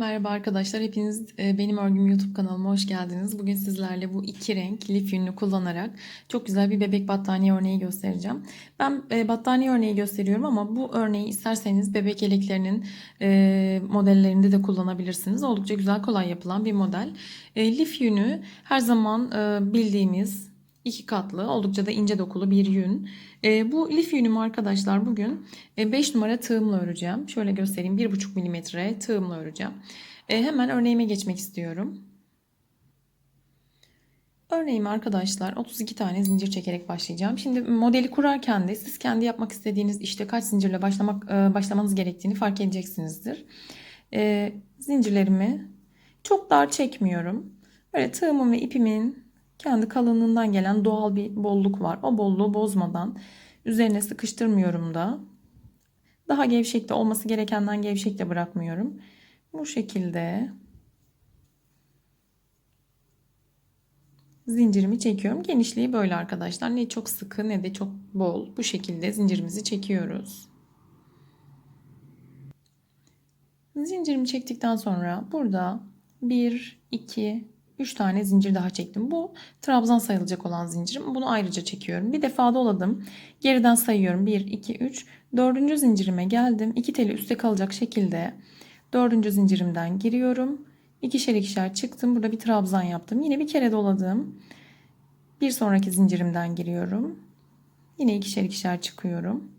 Merhaba arkadaşlar, hepiniz e, benim örgüm YouTube kanalıma hoş geldiniz. Bugün sizlerle bu iki renk lif yününü kullanarak çok güzel bir bebek battaniye örneği göstereceğim. Ben e, battaniye örneği gösteriyorum ama bu örneği isterseniz bebek yeleklerinin e, modellerinde de kullanabilirsiniz. Oldukça güzel, kolay yapılan bir model. Lif yünü her zaman bildiğimiz iki katlı, oldukça da ince dokulu bir yün. E, bu lif yünümü arkadaşlar bugün 5 e, numara tığımla öreceğim. Şöyle göstereyim 1,5 milimetre tığımla öreceğim. E, hemen örneğime geçmek istiyorum. Örneğimi arkadaşlar 32 tane zincir çekerek başlayacağım. Şimdi modeli kurarken de siz kendi yapmak istediğiniz işte kaç zincirle başlamak e, başlamanız gerektiğini fark edeceksinizdir. E, zincirlerimi çok dar çekmiyorum. Böyle tığımın ve ipimin kendi kalınlığından gelen doğal bir bolluk var. O bolluğu bozmadan üzerine sıkıştırmıyorum da. Daha gevşek de olması gerekenden gevşek de bırakmıyorum. Bu şekilde zincirimi çekiyorum. Genişliği böyle arkadaşlar. Ne çok sıkı ne de çok bol. Bu şekilde zincirimizi çekiyoruz. Zincirimi çektikten sonra burada 1, 2, 3 tane zincir daha çektim. Bu trabzan sayılacak olan zincirim. Bunu ayrıca çekiyorum. Bir defa doladım. Geriden sayıyorum. 1, 2, 3. Dördüncü zincirime geldim. 2 teli üstte kalacak şekilde dördüncü zincirimden giriyorum. İkişer ikişer çıktım. Burada bir trabzan yaptım. Yine bir kere doladım. Bir sonraki zincirimden giriyorum. Yine ikişer ikişer çıkıyorum.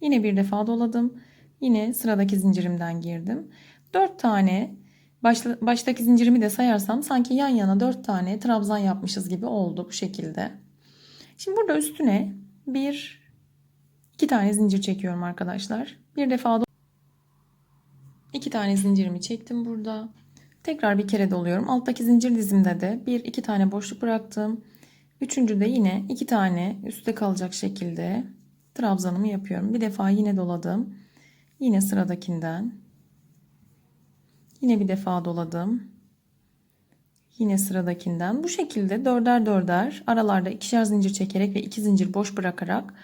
Yine bir defa doladım. Yine sıradaki zincirimden girdim. 4 tane Başla, baştaki zincirimi de sayarsam sanki yan yana 4 tane trabzan yapmışız gibi oldu bu şekilde. Şimdi burada üstüne bir iki tane zincir çekiyorum arkadaşlar. Bir defa iki tane zincirimi çektim burada. Tekrar bir kere doluyorum. Alttaki zincir dizimde de bir iki tane boşluk bıraktım. Üçüncü de yine iki tane üstte kalacak şekilde trabzanımı yapıyorum. Bir defa yine doladım. Yine sıradakinden Yine bir defa doladım. Yine sıradakinden bu şekilde dörder dörder aralarda ikişer zincir çekerek ve iki zincir boş bırakarak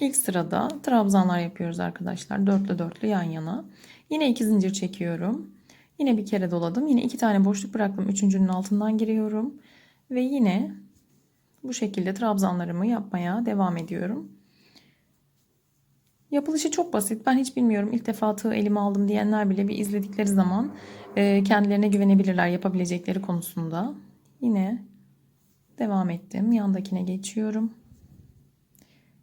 ilk sırada trabzanlar yapıyoruz arkadaşlar. Dörtlü dörtlü yan yana. Yine iki zincir çekiyorum. Yine bir kere doladım. Yine iki tane boşluk bıraktım. Üçüncünün altından giriyorum. Ve yine bu şekilde trabzanlarımı yapmaya devam ediyorum. Yapılışı çok basit. Ben hiç bilmiyorum. İlk defa tığ elime aldım diyenler bile bir izledikleri zaman e, kendilerine güvenebilirler yapabilecekleri konusunda. Yine devam ettim. Yandakine geçiyorum.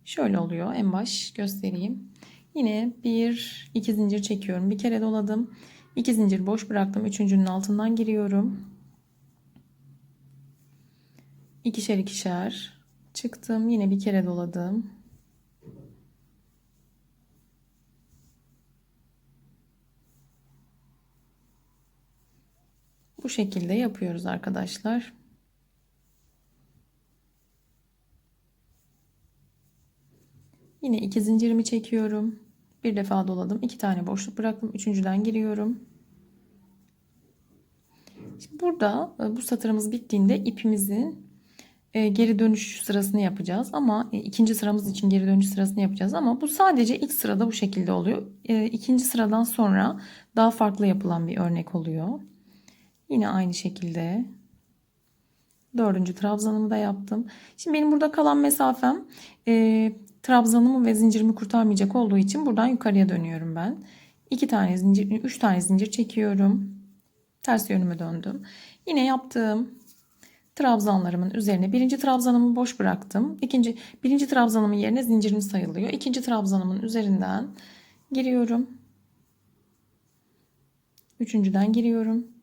Şöyle oluyor. En baş göstereyim. Yine bir iki zincir çekiyorum. Bir kere doladım. İki zincir boş bıraktım. Üçüncünün altından giriyorum. İkişer ikişer çıktım. Yine bir kere doladım. Bu şekilde yapıyoruz arkadaşlar. Yine iki zincirimi çekiyorum. Bir defa doladım. iki tane boşluk bıraktım. Üçüncüden giriyorum. Şimdi burada e, bu satırımız bittiğinde ipimizin e, geri dönüş sırasını yapacağız ama e, ikinci sıramız için geri dönüş sırasını yapacağız ama bu sadece ilk sırada bu şekilde oluyor. İkinci sıradan sonra daha farklı yapılan bir örnek oluyor. Yine aynı şekilde dördüncü trabzanımı da yaptım. Şimdi benim burada kalan mesafem e, trabzanımı ve zincirimi kurtarmayacak olduğu için buradan yukarıya dönüyorum ben. İki tane zincir, üç tane zincir çekiyorum. Ters yönüme döndüm. Yine yaptığım trabzanlarımın üzerine birinci trabzanımı boş bıraktım. İkinci, birinci trabzanımın yerine zincirim sayılıyor. İkinci trabzanımın üzerinden giriyorum. Üçüncüden giriyorum.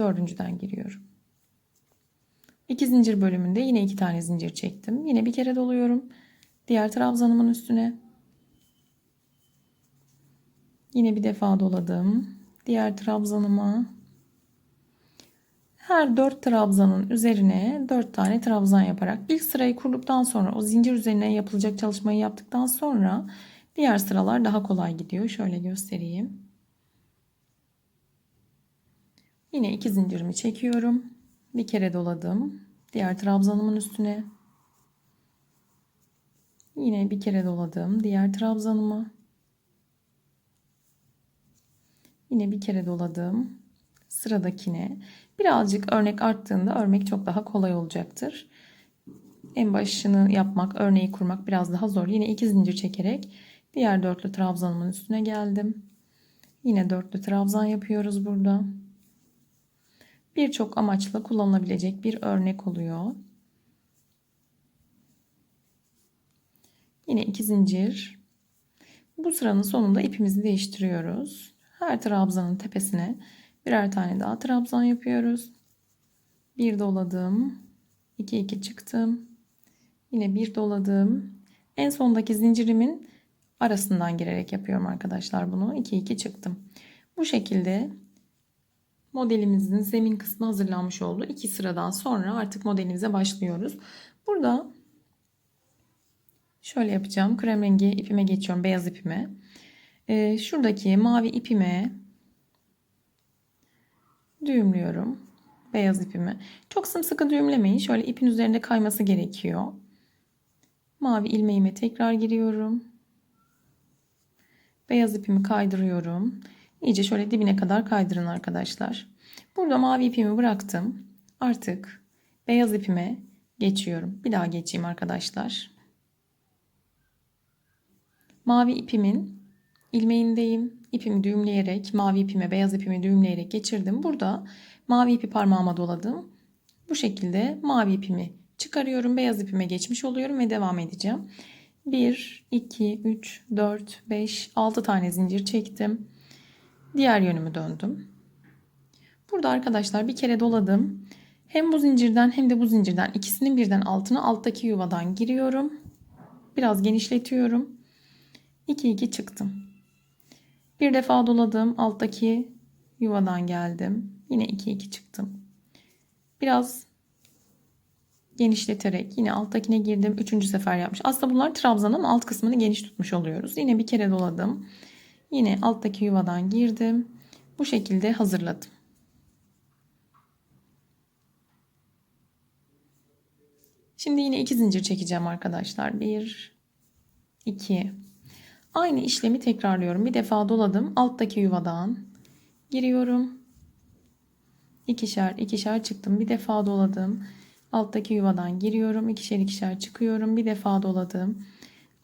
Dördüncüden giriyorum. İki zincir bölümünde yine iki tane zincir çektim. Yine bir kere doluyorum. Diğer trabzanımın üstüne. Yine bir defa doladım. Diğer trabzanıma. Her dört trabzanın üzerine dört tane trabzan yaparak ilk sırayı kurduktan sonra o zincir üzerine yapılacak çalışmayı yaptıktan sonra diğer sıralar daha kolay gidiyor. Şöyle göstereyim. Yine iki zincirimi çekiyorum. Bir kere doladım. Diğer trabzanımın üstüne. Yine bir kere doladım. Diğer trabzanıma. Yine bir kere doladım. Sıradakine birazcık örnek arttığında örmek çok daha kolay olacaktır. En başını yapmak, örneği kurmak biraz daha zor. Yine iki zincir çekerek diğer dörtlü trabzanımın üstüne geldim. Yine dörtlü trabzan yapıyoruz burada. Birçok amaçla kullanılabilecek bir örnek oluyor. Yine iki zincir. Bu sıranın sonunda ipimizi değiştiriyoruz. Her trabzanın tepesine birer tane daha trabzan yapıyoruz. Bir doladım. 2 2 çıktım. Yine bir doladım. En sondaki zincirimin arasından girerek yapıyorum arkadaşlar bunu. 2 2 çıktım. Bu şekilde modelimizin zemin kısmı hazırlanmış oldu. İki sıradan sonra artık modelimize başlıyoruz. Burada şöyle yapacağım. Krem rengi ipime geçiyorum. Beyaz ipime. Ee, şuradaki mavi ipime düğümlüyorum. Beyaz ipimi. Çok sımsıkı düğümlemeyin. Şöyle ipin üzerinde kayması gerekiyor. Mavi ilmeğime tekrar giriyorum. Beyaz ipimi kaydırıyorum. İyice şöyle dibine kadar kaydırın arkadaşlar. Burada mavi ipimi bıraktım. Artık beyaz ipime geçiyorum. Bir daha geçeyim arkadaşlar. Mavi ipimin ilmeğindeyim. İpimi düğümleyerek mavi ipime beyaz ipimi düğümleyerek geçirdim. Burada mavi ipi parmağıma doladım. Bu şekilde mavi ipimi çıkarıyorum. Beyaz ipime geçmiş oluyorum ve devam edeceğim. 1, 2, 3, 4, 5, 6 tane zincir çektim. Diğer yönümü döndüm. Burada arkadaşlar bir kere doladım. Hem bu zincirden hem de bu zincirden ikisinin birden altına alttaki yuvadan giriyorum. Biraz genişletiyorum. 2 2 çıktım. Bir defa doladım. Alttaki yuvadan geldim. Yine 2 2 çıktım. Biraz genişleterek yine alttakine girdim. Üçüncü sefer yapmış. Aslında bunlar trabzanın alt kısmını geniş tutmuş oluyoruz. Yine bir kere doladım. Yine alttaki yuvadan girdim. Bu şekilde hazırladım. Şimdi yine iki zincir çekeceğim arkadaşlar. Bir, iki. Aynı işlemi tekrarlıyorum. Bir defa doladım. Alttaki yuvadan giriyorum. İkişer, ikişer çıktım. Bir defa doladım. Alttaki yuvadan giriyorum. İkişer, ikişer çıkıyorum. Bir defa doladım.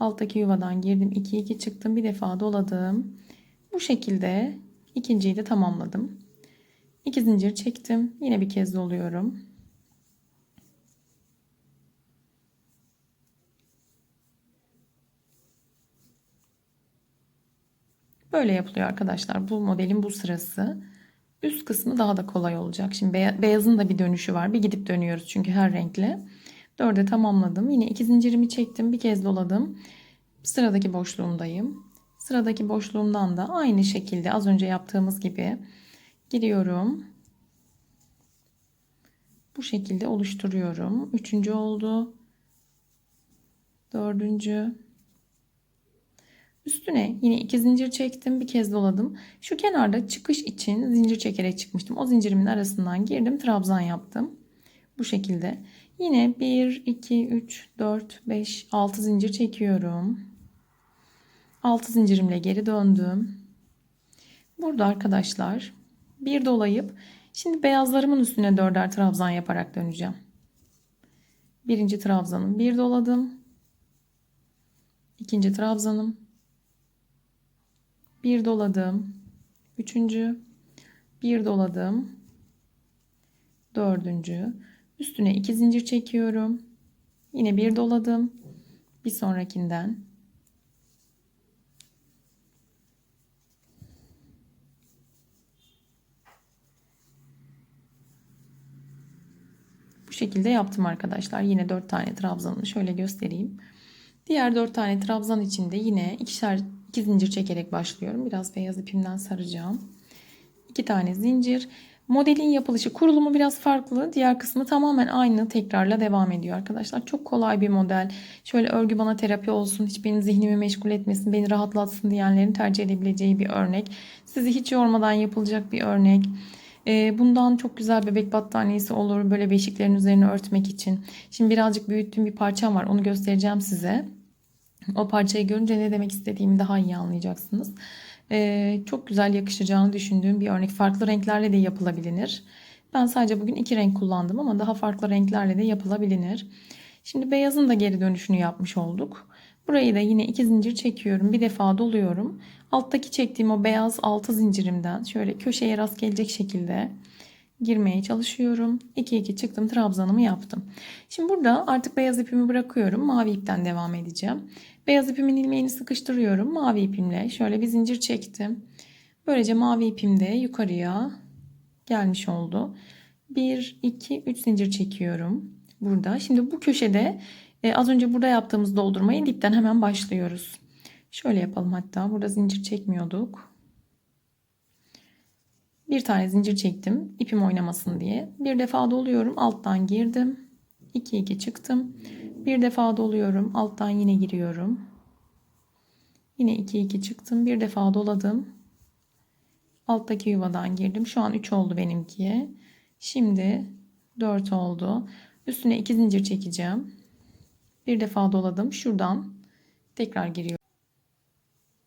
Alttaki yuvadan girdim. 2 2 çıktım. Bir defa doladım. Bu şekilde ikinciyi de tamamladım. 2 zincir çektim. Yine bir kez doluyorum. Böyle yapılıyor arkadaşlar. Bu modelin bu sırası. Üst kısmı daha da kolay olacak. Şimdi beyazın da bir dönüşü var. Bir gidip dönüyoruz çünkü her renkle. Dörde tamamladım. Yine iki zincirimi çektim. Bir kez doladım. Sıradaki boşluğumdayım. Sıradaki boşluğumdan da aynı şekilde az önce yaptığımız gibi giriyorum. Bu şekilde oluşturuyorum. Üçüncü oldu. Dördüncü. Üstüne yine iki zincir çektim. Bir kez doladım. Şu kenarda çıkış için zincir çekerek çıkmıştım. O zincirimin arasından girdim. Trabzan yaptım. Bu şekilde. Yine 1, 2, 3, 4, 5, 6 zincir çekiyorum. 6 zincirimle geri döndüm. Burada arkadaşlar bir dolayıp şimdi beyazlarımın üstüne dörder trabzan yaparak döneceğim. Birinci trabzanım bir doladım. İkinci trabzanım bir doladım. Üçüncü bir doladım. Dördüncü üstüne iki zincir çekiyorum. Yine bir doladım. Bir sonrakinden Bu şekilde yaptım arkadaşlar. Yine 4 tane trabzanımı şöyle göstereyim. Diğer 4 tane trabzan içinde yine ikişer 2 zincir çekerek başlıyorum. Biraz beyaz ipimden saracağım. 2 tane zincir. Modelin yapılışı, kurulumu biraz farklı. Diğer kısmı tamamen aynı tekrarla devam ediyor arkadaşlar. Çok kolay bir model. Şöyle örgü bana terapi olsun, hiç benim zihnimi meşgul etmesin, beni rahatlatsın diyenlerin tercih edebileceği bir örnek. Sizi hiç yormadan yapılacak bir örnek. Ee, bundan çok güzel bebek battaniyesi olur. Böyle beşiklerin üzerine örtmek için. Şimdi birazcık büyüttüğüm bir parçam var. Onu göstereceğim size. O parçayı görünce ne demek istediğimi daha iyi anlayacaksınız. Ee, çok güzel yakışacağını düşündüğüm bir örnek. Farklı renklerle de yapılabilir. Ben sadece bugün iki renk kullandım ama daha farklı renklerle de yapılabilir. Şimdi beyazın da geri dönüşünü yapmış olduk. Burayı da yine iki zincir çekiyorum. Bir defa doluyorum. Alttaki çektiğim o beyaz altı zincirimden şöyle köşeye rast gelecek şekilde girmeye çalışıyorum. 2 2 çıktım trabzanımı yaptım. Şimdi burada artık beyaz ipimi bırakıyorum. Mavi ipten devam edeceğim. Beyaz ipimin ilmeğini sıkıştırıyorum. Mavi ipimle şöyle bir zincir çektim. Böylece mavi ipim de yukarıya gelmiş oldu. 1 2 3 zincir çekiyorum burada. Şimdi bu köşede e, az önce burada yaptığımız doldurmayı dipten hemen başlıyoruz. Şöyle yapalım hatta. Burada zincir çekmiyorduk. Bir tane zincir çektim. ipim oynamasın diye. Bir defa doluyorum. Alttan girdim. 2 2 çıktım. Bir defa doluyorum. Alttan yine giriyorum. Yine 2 2 çıktım. Bir defa doladım. Alttaki yuvadan girdim. Şu an 3 oldu benimki. Şimdi 4 oldu. Üstüne 2 zincir çekeceğim. Bir defa doladım. Şuradan tekrar giriyorum.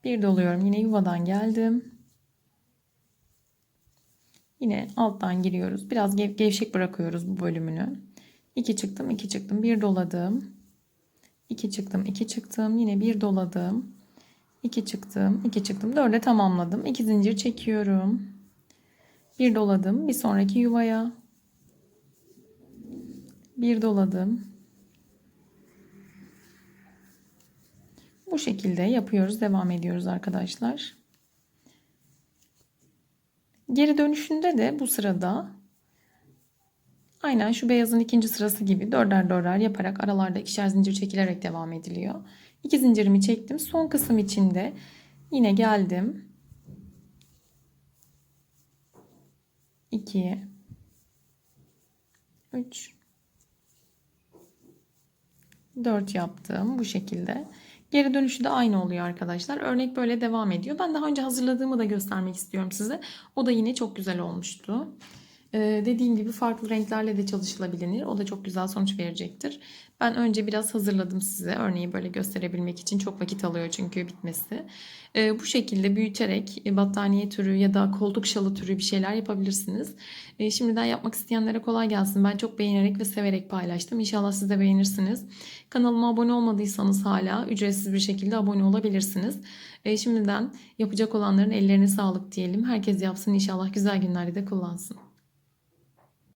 Bir doluyorum. Yine yuvadan geldim. Yine alttan giriyoruz. Biraz gev gevşek bırakıyoruz bu bölümünü. 2 çıktım, 2 çıktım, 1 doladım. 2 çıktım, 2 çıktım. Yine 1 doladım. 2 çıktım, 2 çıktım. 4'e tamamladım. 2 zincir çekiyorum. 1 doladım. Bir sonraki yuvaya. 1 doladım. Bu şekilde yapıyoruz. Devam ediyoruz arkadaşlar. Geri dönüşünde de bu sırada aynen şu beyazın ikinci sırası gibi dörder dörder yaparak aralarda ikişer zincir çekilerek devam ediliyor. İki zincirimi çektim. Son kısım içinde yine geldim. 2 3 4 yaptım bu şekilde. Geri dönüşü de aynı oluyor arkadaşlar. Örnek böyle devam ediyor. Ben daha önce hazırladığımı da göstermek istiyorum size. O da yine çok güzel olmuştu. Ee, dediğim gibi farklı renklerle de çalışılabilir. O da çok güzel sonuç verecektir. Ben önce biraz hazırladım size. Örneği böyle gösterebilmek için çok vakit alıyor çünkü bitmesi. Ee, bu şekilde büyüterek e, battaniye türü ya da koltuk şalı türü bir şeyler yapabilirsiniz. Ee, şimdiden yapmak isteyenlere kolay gelsin. Ben çok beğenerek ve severek paylaştım. İnşallah siz de beğenirsiniz. Kanalıma abone olmadıysanız hala ücretsiz bir şekilde abone olabilirsiniz. Şimdiden yapacak olanların ellerine sağlık diyelim. Herkes yapsın inşallah güzel günlerde de kullansın.